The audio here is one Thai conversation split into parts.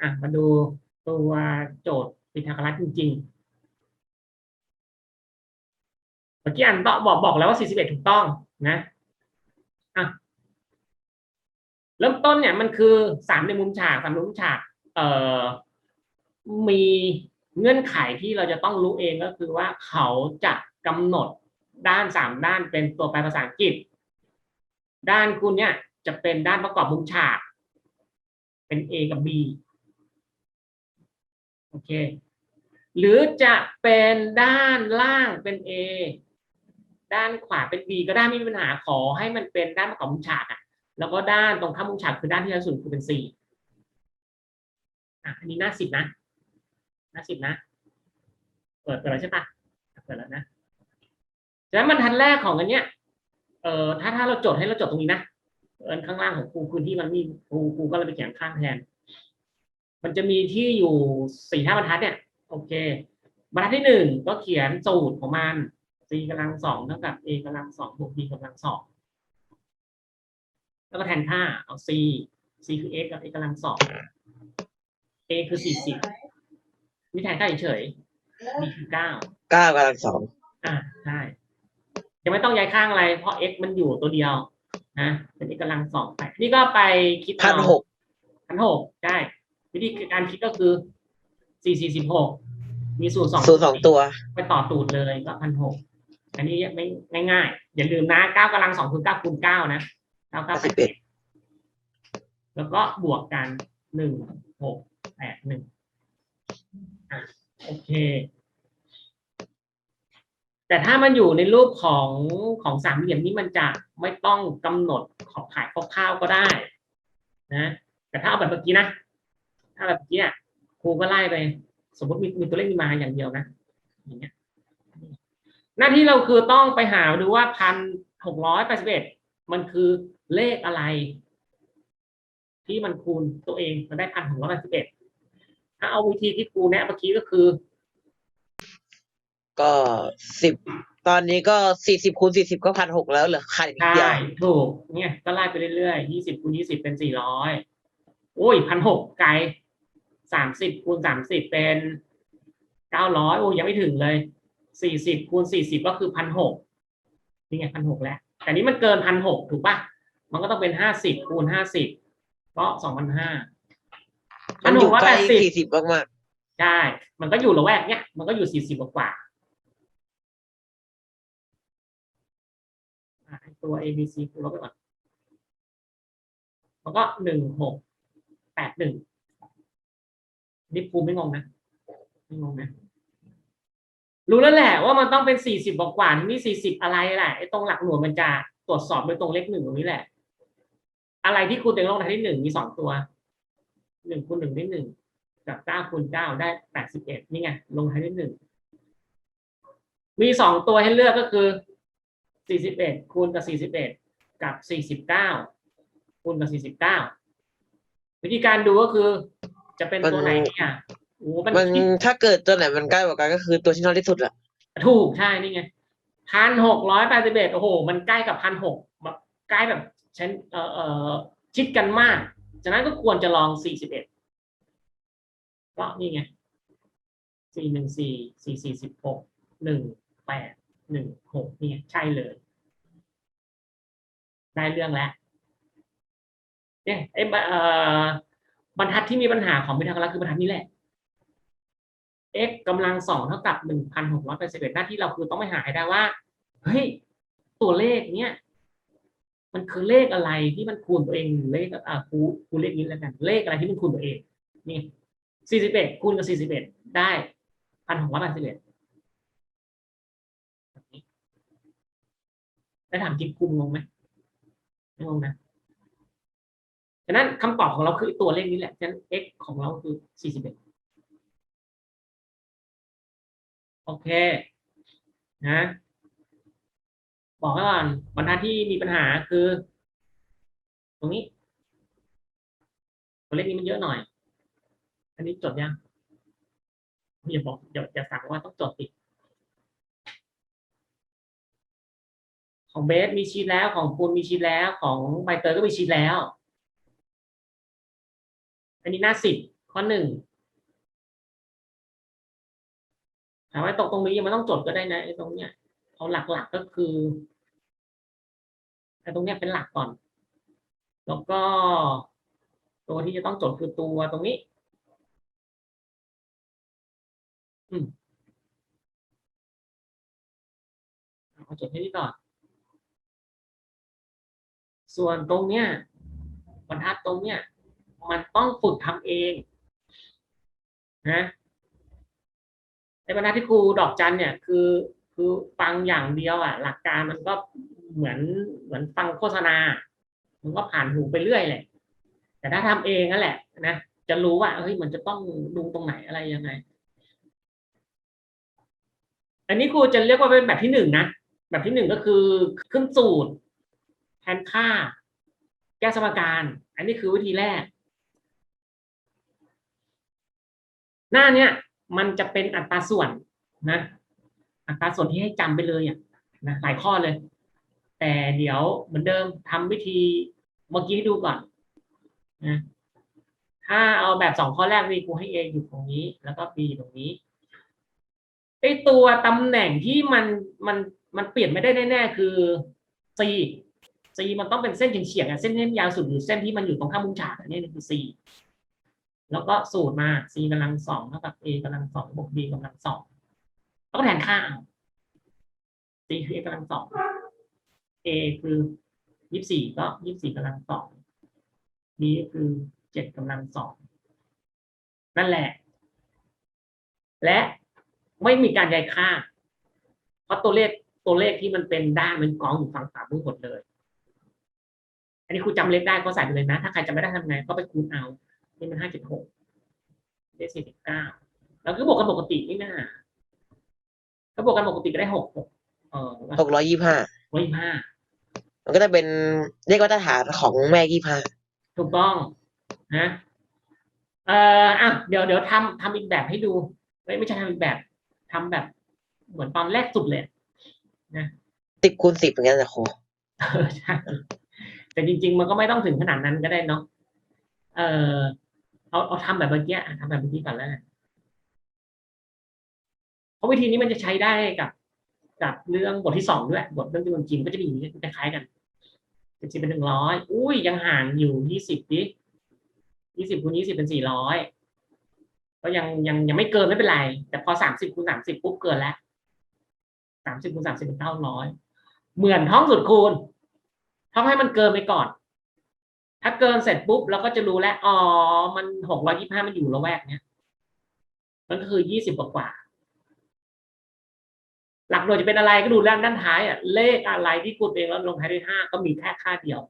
อะมาดูตัวโจทย์ปิทากรัสจริงๆเมื่อกี้อ่านต่อบอกบอกแล้วว่า 41 ถูกต้องนะอะเริ่มต้นเนี่ยมันคือสามในมุมฉากสามในมุมฉากเอ่อมีเงื่อนไขที่เราจะต้องรู้เองก็คือว่าเขาจะกำหนดด้านสามด้านเป็นตัวแปรภาษาอังกฤษ ด้านคุณเนี่ยจะเป็นด้านประกอบมุมฉาก เป็น A กับ B เค หรือจะเป็นด้านล่างเป็น A ด้านขวาเป็น B ก็ได้ไม่มีปัญหาขอให้มันเป็นด้านประกอบมุมฉากอะ แล้วก็ด้านตรงข้ามมุมฉากคือด้านที่สุดคือเป็น C อะอันนี้หน้าสิบนะหน้าสิบนะ เปิดเปิดแล้วใช่ปะเปิดแล้วนะฉะนั้นบรรทัดแรกของอันเนี้ยเอ่อถ้าถ้าเราจดให้เราจดตรงนี้นะเอินข้างล่างของครูพื้นที่มันมีครูครูก็เลยไปเขียนข้างแทน มันจะมีที่อยู่สี่ห้าบรรทัดเนี่ยโอเคบรรทัดที่หนึ่งก็เขียนสูตรของมัน c กำลังสองเท่ากับ a กำลังสองบวก b กำลังสองแล้วก็แทนค่าเอา c c คือ x กับ a กำลังสอง a คือสี่สิบนี่แทนค่าเฉยๆ b คือเก้าเก้ากำลังสองอ่าใช่ยังไม่ต้องย้ายข้างอะไร เพราะ x มันอยู่ตัวเดียวนะเป็น x กำลังสองไปนี่ก็ไปคิดพันเอาหกพันหกใช่ วิธีการคิดก็คือสี่สี่สิบหกมีสูตรสองสูตรสองตัว ไปต่อตูดเลยก็พันหกอันนี้ไม่ง่ายๆอย่าลืมนะเก้ากำลังสองคือเก้าคูณเก้านะเก้าเก้าแปดสิบแล้วก็บวกกันหนึ่งหกแปดหนึ่งอะโอเค แต่ถ้ามันอยู่ในรูปของของสามเหลี่ยมนี้มันจะไม่ต้องกำหนดขอบข่ายคร่าวๆก็ได้ นะ แต่ถ้าเอาแบบเมื่อกี้นะ ถ้าแบบเมื่อกี้อะครูก็ไล่ไป สมมติมีมีตัวเลขมีมาอย่างเดียวนะอย่างเงี้ยหน้าที่เราคือต้องไปหาดูว่าพันหกร้อยแปดสิบเอ็ดมันคือเลขอะไร ที่มันคูณตัวเองมันได้พันหกร้อยแปดสิบเอ็ดถ้าเอาวิธีที่ครูแนะเมื่อกี้ก็คือ ก็สิบตอนนี้ก็สี่สิบคูณสี่สิบก็พันหกแล้วเหลือขาดอีกนิดเดียวใช่ถูกเนี่ย ก็ไล่ไปเรื่อยๆยี่สิบคูณยี่สิบเป็นสี่ร้อยโอ้ยพันหกไกล สามสิบคูณสามสิบเป็นเก้าร้อยโอ้ยยังไม่ถึงเลยสี่สิบคูณสี่สิบก็คือพันหกนี่ไงพันหกแล้ว แต่นี้มันเกินพันหกถูกปะมันก็ต้องเป็นห้าสิบคูณห้าสิบก็สองพันห้ามัพันนอหยู่กร้อยใกล้แปดสิบสี่สิบมากใช่มันก็อยู่ละแวกเนี้ยมันก็อยู่สี่สิบกว่าอะไอ้ตัว A B C กูลบไปก่อนมันก็หนึ่งหกแปดหนึ่ง นี่ภูมิไม่งงนะไม่งงนะรู้แล้วแหละว่ามันต้องเป็นสี่สิบกว่านี่สี่สิบอะไรแหละไอ้ตรงหลักหน่วยมันจะตรวจสอบโดยตรงเลขหนึ่งตรงนี้แหละ อะไรที่คูณเต็งลงท้ที่หนึ่งมีสองตัวหนึ่งคูณหนึ่งได้หนึ่งกับเก้าคูณเก้าได้แปดสิบเอ็ดนี่ไงลงท้ายด้หนึ่งมีสองตัวให้เลือกก็คือสี่สิบเอ็ดคูณกับสี่สิบเอ็ดกับสี่สิบเก้าคูณกับสี่สิบเก้าวิธีการดูก็คือ จะเป็นตัวไหนเนี่ยโอ้มันๆมันคิดถ้าเกิดตัวไหนมันใกล้กว่ากันก็คือตัวที่น้อยที่สุดอะถูกใช่นี่ไงพันหกร้อยแปดสิบเอ็ดโอ้โห มันใกล้กับพันหกแบบใกล้แบบฉันเอ่อเอ่อชิดกันมากฉะนั้นก็ควรจะลองสี่สิบเอ็ดก็นี่ไงสี่หนึ่งสี่สี่สี่สิบหกหนึ่งแปดหนึ่งหกนี่ไงใช่เลย ได้เรื่องแล้วเนี่ยไอ้บเอ่อ บรรทัดที่มีปัญหาของพิทาโกรัสคือบรรทัดนี้แหละ x กำลังสองเท่ากับหนึ่งพันหกร้อยแปดสิบเอ็ดหน้าที่เราคือต้องไปหาให้ได้ว่าเฮ้ยตัวเลขเนี้ยมันคือเลขอะไรที่มันคูณตัวเองเลขอ่าคูคูณเลขนี้แล้วกัน เลขอะไรที่มันคูณตัวเองนี่สี่สิบเอ็ดคูณกับสี่สิบเอ็ดได้พันหกร้อยแปดสิบเอ็ดแล้วถามจริงคุมงงไหมไม่งงนะ ฉะนั้นคำตอบของเราคือตัวเลขนี้แหละ ฉะนั้น x ของเราคือสี่สิบเอ็ดโอเค นะ บอกก่อนบรรทัดที่มีปัญหาคือ ตรงนี้ ตัวเลขนี้มันเยอะหน่อย อันนี้จดยังอย่าบอกอย่าอย่าสั่งว่าต้องจดติดของเบสมีชีทแล้วของคุณมีชีทแล้วของใบเตยก็มีชีทแล้ว อันนี้หน้าสิบข้อหนึ่งถามว่าตกตรงนี้ยังไม่ต้องจดก็ได้นะไอ้ตรงเนี้ยเอาหลักๆก็คือไอ้ตรงเนี้ยเป็นหลักก่อน แล้วก็ ตัวที่จะต้องจดคือตัวตรงนี้ อืมเอาจดให้นี่ก่อน ส่วนตรงเนี้ยบรรทัดตรงเนี้ย มันต้องฝึกทำเองนะในบรรทัดที่ครูดอกจันเนี่ยคือ คือฟังอย่างเดียวอะ หลักการมันก็เหมือนเหมือนฟังโฆษณา มันก็ผ่านหูไปเรื่อยแหละ แต่ถ้าทำเองนั่นแหละนะจะรู้ว่าเฮ้ยมันจะต้องดูตรงไหนอะไรยังไง อันนี้ครูจะเรียกว่าเป็นแบบที่หนึ่งนะแบบที่หนึ่งก็คือขึ้นสูตรแทนค่า แก้สมการ อันนี้คือวิธีแรก หน้าเนี้ยมันจะเป็นอัตราส่วนนะ อัตราส่วนที่ให้จำไปเลยอะนะหลายข้อเลย แต่เดี๋ยวเหมือนเดิมทำวิธีเมื่อกี้ให้ดูก่อนนะถ้าเอาแบบสองข้อแรกวีกูให้ A อยู่ตรงนี้ แล้วก็ B ตรงนี้ไอตัวตำแหน่งที่มันมันมันเปลี่ยนไม่ได้แน่ๆคือ C C มันต้องเป็นเส้นเฉียงๆอะเส้นเส้นยาวสุดหรือเส้นที่มันอยู่ตรงข้ามมุมฉากอันนี้คือ C แล้วก็สูตรมา c กำลังสองเท่ากับ a กำลังสองบวก b กำลังสองแล้วก็แทนค่าเอา c คือ a กำลังสอง a คือยี่สิบสี่ก็ยี่สิบสี่กำลังสอง b ก็คือเจ็ดกำลังสองนั่นแหละ และไม่มีการย้ายค่า เพราะตัวเลขตัวเลขที่มันเป็นด้านมันกองอยู่ฝั่งขวามือหมดเลย อันนี้ครูจำเลขได้ก็ใส่ไปเลยนะ ถ้าใครจำไม่ได้ทำไงก็ไปคูณเอา นี่มันห้าจุดหกได้สี่สิบเก้าแล้วก็บวกกันปกตินี่นะก็บวกกันปกติก็ได้หกหกเออหกร้อยยี่ห้าร้อยยี่ห้ามันก็จะเป็นเลขมาตรฐานของแม่ยี่ห้าถูกต้องนะเอ่ออะเดี๋ยวเดี๋ยวทำทำอีกแบบให้ดูไม่ไม่ใช่ทำอีกแบบทำแบบ เหมือนตอนแรกสุดเลยนะสิบคูณสิบอย่างเงี้ยนะครูเออใช่แต่จริง ๆ มันก็ไม่ต้องถึงขนาดนั้นก็ได้เนาะเออ เอาเอาทำแบบเมื่อกี้อะทำแบบเมื่อกี้ก่อนแล้วกันเพราะวิธีนี้มันจะใช้ได้กับกับเรื่องบทที่สองด้วย บทเรื่องจำนวนจริงก็จะมีอย่างนี้คล้ายกันเป็นสิบเป็นหนึ่งร้อยอุ้ยยังห่างอยู่ยี่สิบดิยี่สิบคูณยี่สิบเป็นสี่ร้อยก็ยังยังยังไม่เกินไม่เป็นไร แต่พอสามสิบคูณสามสิบปุ๊บเกินแล้วสามสิบคูณสามสิบเป็นเท่าร้อยเหมือนท่องสุดคูณท่องให้มันเกินไปก่อน ถ้าเกินเสร็จปุ๊บเราก็จะรู้แล้วอ๋อมันหกร้อยี่ห้ามันอยู่ละแวกเนี้ยมันก็คือยี่สิบกว่าหลักหน่วยจะเป็นอะไรก็ดูด้านด้านท้ายอะเลขอะไรที่คูณเองแล้วลงท้ายด้วยห้าก็มีแค่ค่าเดียว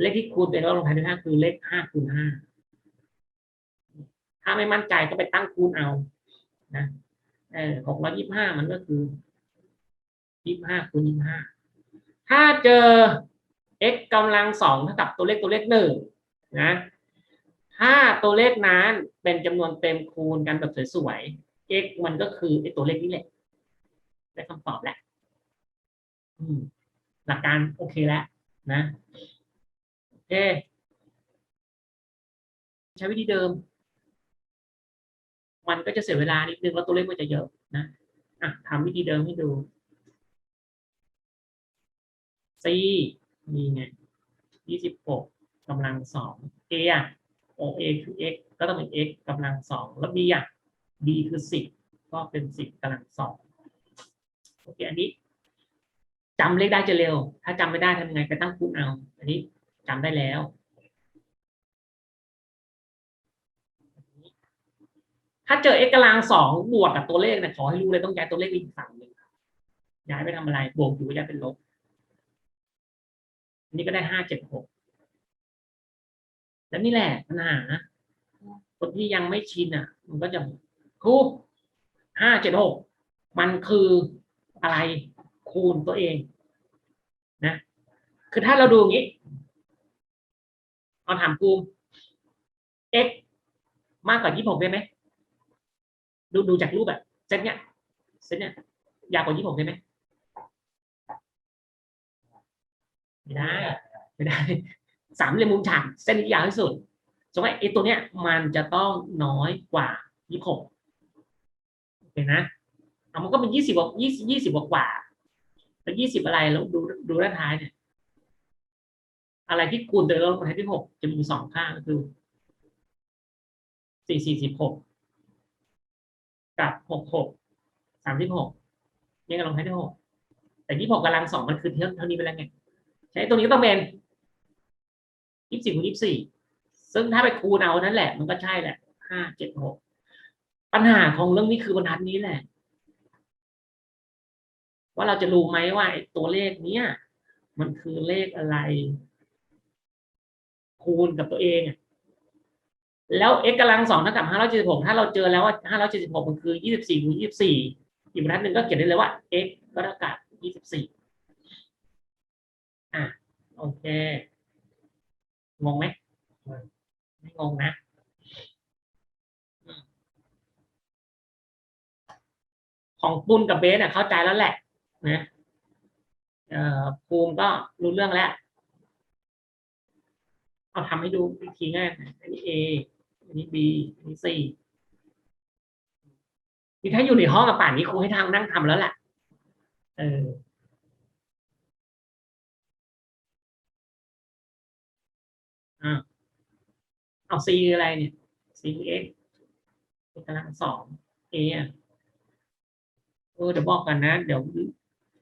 เลขที่คูณเองแล้วลงท้ายด้วยห้าคือเลขห้าคูณห้าถ้าไม่มั่นใจก็ไปตั้งคูณเอานะเออหกร้อยี่ห้ามันก็คือยี่ห้าคูณยี่ห้าถ้าเจอ x กำลังสองเท่ากับตัวเลขตัวเลขหนึ่งนะถ้าตัวเลขนั้นเป็นจำนวนเต็มคูณกันแบบสวยๆ x มันก็คือไอ้ตัวเลขนี้แหละได้คำตอบแล้วหลักการโอเคแล้วนะโอเคใช้วิธีเดิม มันก็จะเสียเวลานิดนึงแล้วตัวเลขมันจะเยอะนะอะทำวิธีเดิมให้ดู c นี่ไงยี่สิบหกกำลังสอง a อะ o a คือ x ก็ต้องเป็น x กำลังสองแล้ว b อะ b คือสิบก็เป็นสิบกำลังสองโอเคอันนี้จำเลขได้จะเร็ว ถ้าจำไม่ได้ทำยังไงไปตั้งคูณเอา อันนี้จำได้แล้วถ้าเจอ x กำลังสองบวกกับตัวเลขนี่ยขอให้รู้เลยต้องย้ายตัวเลขไปอีกฝั่งหนึ่งย้ายไปทำอะไร บวกอยู่ย้ายเป็นลบ อันนี้ก็ได้ห้าเจ็ดหกแล้วนี่แหละปัญหาคนที่ยังไม่ชินอะ มันก็จะครูห้าเจ็ดหกมันคืออะไรคูณตัวเองนะ คือถ้าเราดูอย่างนี้เอาถามครู x มากกว่ายี่หกได้ไหมดูดูจากรูปแบบเซตเนี้ยเซตเนี้ยยาวกว่ายี่หกได้ไหม ไม่ได้ไม่ได้สามเหลี่ยมมุมฉากเส้นนี้ยาวที่สุดสมมติไอ้ตัวเนี้ยมันจะต้องน้อยกว่ายี่หกโอเคนะเอามันก็เป็นยี่สิบกว่ายี่สิบยี่สิบกว่าแล้วยี่สิบอะไรแล้วดูดูด้านท้ายเนี่ยอะไรที่คูณโดยลบท้ายที่หกจะมีสองข้างก็คือสี่สี่สิบหกกับหกหกสามสิบหกยังกับลงท้ายที่หกแต่ยี่หกกำลังสองมันคือเท่านี้ไปแล้วไง ตรงนี้ก็ต้องเป็นยี่สิบคูณยี่สี่ซึ่งถ้าไปคูณเอานั่นแหละ มันก็ใช่แหละห้าเจ็ดหกปัญหาของเรื่องนี้คือบรรทัดนี้แหละ ว่าเราจะรู้ไหมว่าตัวเลขเนี้ยมันคือเลขอะไร คูณกับตัวเองแล้ว x กำลังสองเท่ากับห้าร้อยเจ็ดสิบหกถ้าเราเจอแล้วว่าห้าร้อยเจ็ดสิบหกมันคือยี่สิบสี่คูณยี่สิบสี่อีกบรรทัดหนึ่งก็เขียนได้เลยว่า x ก็เท่ากับยี่สิบสี่ โอเค งงไหมไม่งงนะของปุณกับเบสอะเข้าใจแล้วแหละนะเออภูมิก็รู้เรื่องแล้วเอาทำให้ดูอีกทีง่ายนะอันนี้ A อันนี้ B อันนี้ C นี่ถ้าอยู่ในห้องกับป่านนี้ครูให้ทางนั่งทำแล้วแหละเออ อ่าเอา C คืออะไรเนี่ย C คือ x กำลังสอง A อะเออเดี๋ยวบอกกันนะ เดี๋ยว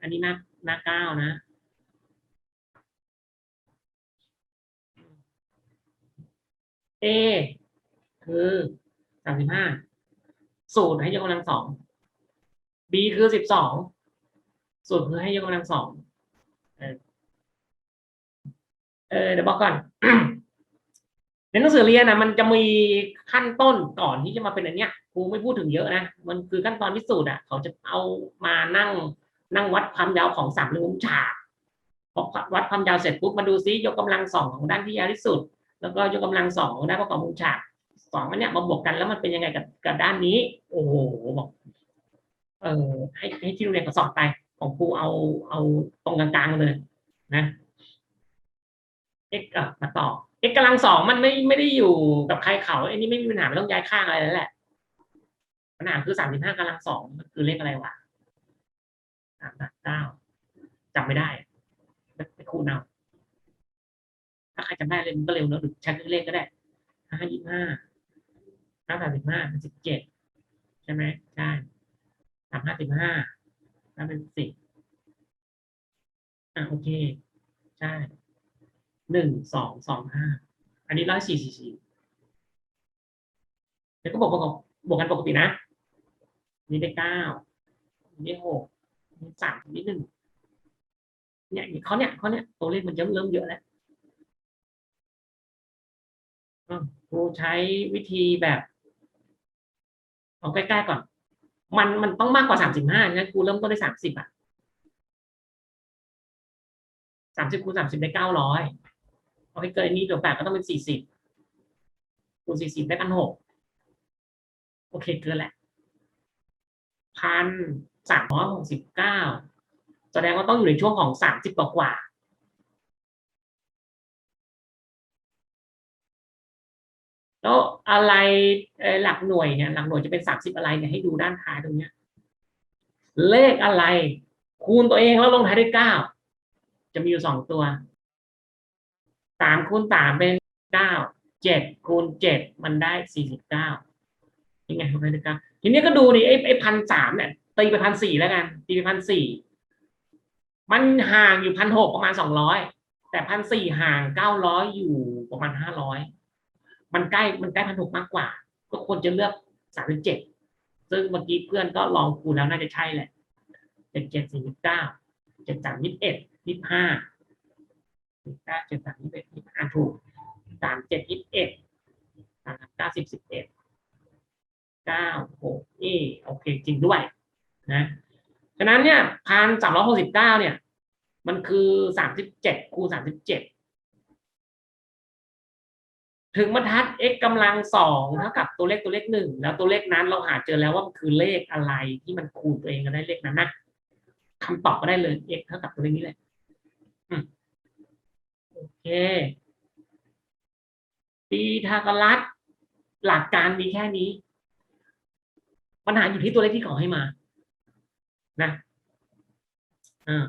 อันนี้หน้าหน้าเก้านะ A คือสามสิบห้าสูตรให้ยกกำลังสอง B คือสิบสองสูตรคือให้ยกกำลังสองเออเออเดี๋ยวบอกก่อน ในหนังสือเรียนนะมันจะมีขั้นต้นก่อนที่จะมาเป็นอันเนี้ยครูไม่พูดถึงเยอะนะมันคือขั้นตอนพิสูจน์อะเขาจะเอามานั่งนั่งวัดความยาวของสามเหลี่ยมฉากพอวัดความยาวเสร็จปุ๊บมาดูซิยกกำลังสองของด้านที่ยาวที่สุด แล้วก็ยกกำลังสองของด้านประกอบมุมฉากสองอันเนี้ยมาบวกกันแล้วมันเป็นยังไงกับกับด้านนี้ โอ้โหบอกเออให้ให้ที่โรงเรียนเขาสอนไปของครูเอาเอาตรงกลางๆเลยนะ x อะมาต่อ x กำลังสองมันไม่ไม่ได้อยู่กับใครเขาไอ้นี่ไม่มีปัญหาไม่ต้องย้ายข้างอะไรแล้วแหละปัญหาคือสามสิบห้ากำลังสองมันคือเลขอะไรวะสามเก้าจำไม่ได้ไปคูณเอาถ้าใครจำได้เลยมันก็เร็วเนอะหรือใช้เลขก็ได้ห้ายี่ห้าห้าสามสิบห้าสิบเจ็ดใช่ไหมใช่สามห้าสิบห้าแล้วเป็นสิบอะโอเค ใช่ หนึ่งสองสองห้าอันนี้ร้อยสี่สี่สี่แล้วก็บวกบวกบวกกันปกตินะ นี่ได้เก้านี่หกนี่สามนี่หนึ่งเนี่ยเขาเนี่ยเขาเนี่ยตัวเลขมันเริ่มเริ่มเยอะแล้วอะครูใช้วิธีแบบเอาใกล้ๆก่อน มันมันต้องมากกว่าสามสิบห้างั้นครูเริ่มต้นด้วยสามสิบอะสามสิบคูณสามสิบได้เก้าร้อย เอาให้เกินนี้ตัวแปดก็ต้องเป็นสี่สิบคูณสี่สิบได้พันหกโอเคเกินแหละพันสามร้อยหกสิบเก้าแสดงว่าต้องอยู่ในช่วงของสามสิบกว่าแล้วอะไรหลักหน่วยเนี่ยหลักหน่วยจะเป็นสามสิบอะไรเนี่ยให้ดูด้านท้ายตรงเนี้ยเลขอะไร คูณตัวเองแล้วลงท้ายด้วยเก้าจะมีอยู่สองตัวามคูณสามเป็นเก้าเจ็ดคูณเจ็ดมันได้สี่สิบเก้ายังไงลงท้ายด้วยเก้าทีนี้ก็ดูดิไอ้ไอ้พันสามเนี่ยตีไปพันสี่แล้วกันตีไปพันสี่มันห่างอยู่พันหกประมาณสองร้อยแต่พันสี่ห่างเก้าร้อยอยู่ประมาณห้าร้อยมันใกล้มันใกล้พันหกมากกว่า ก็ควรจะเลือกสามสิบเจ็ดซึ่งเมื่อกี้เพื่อนก็ลองคูณแล้วน่าจะใช่แหละเจ็ดเจ็ดสี่สิบเก้าเจ็ดสามยี่สิบเอ็ดยี่สิบห้า สิบเก้าเจ็ดสามยี่สิบเอ็ดยี่สิบห้าถูกสามเจ็ดยี่สิบเอ็ดสามเก้าสิบสิบเอ็ดเก้าหกเอโอเคจริงด้วยนะฉะนั้นเนี่ยพันสามร้อยหกสิบเก้าเนี่ย มันคือสามสิบเจ็ดคูณสามสิบเจ็ดถึงบรรทัด x กำลังสองเท่ากับตัวเลขตัวเลขหนึ่งแล้วตัวเลขนั้นเราหาเจอแล้วว่ามันคือเลขอะไรที่มันคูณตัวเองกันได้เลขนั้นนะคำตอบก็ได้เลย x เท่ากับตัวเลขนี้เลย เคปีทากรัสหลักการมีแค่นี้ ปัญหาอยู่ที่ตัวเลขที่ขอให้มา นะอ่า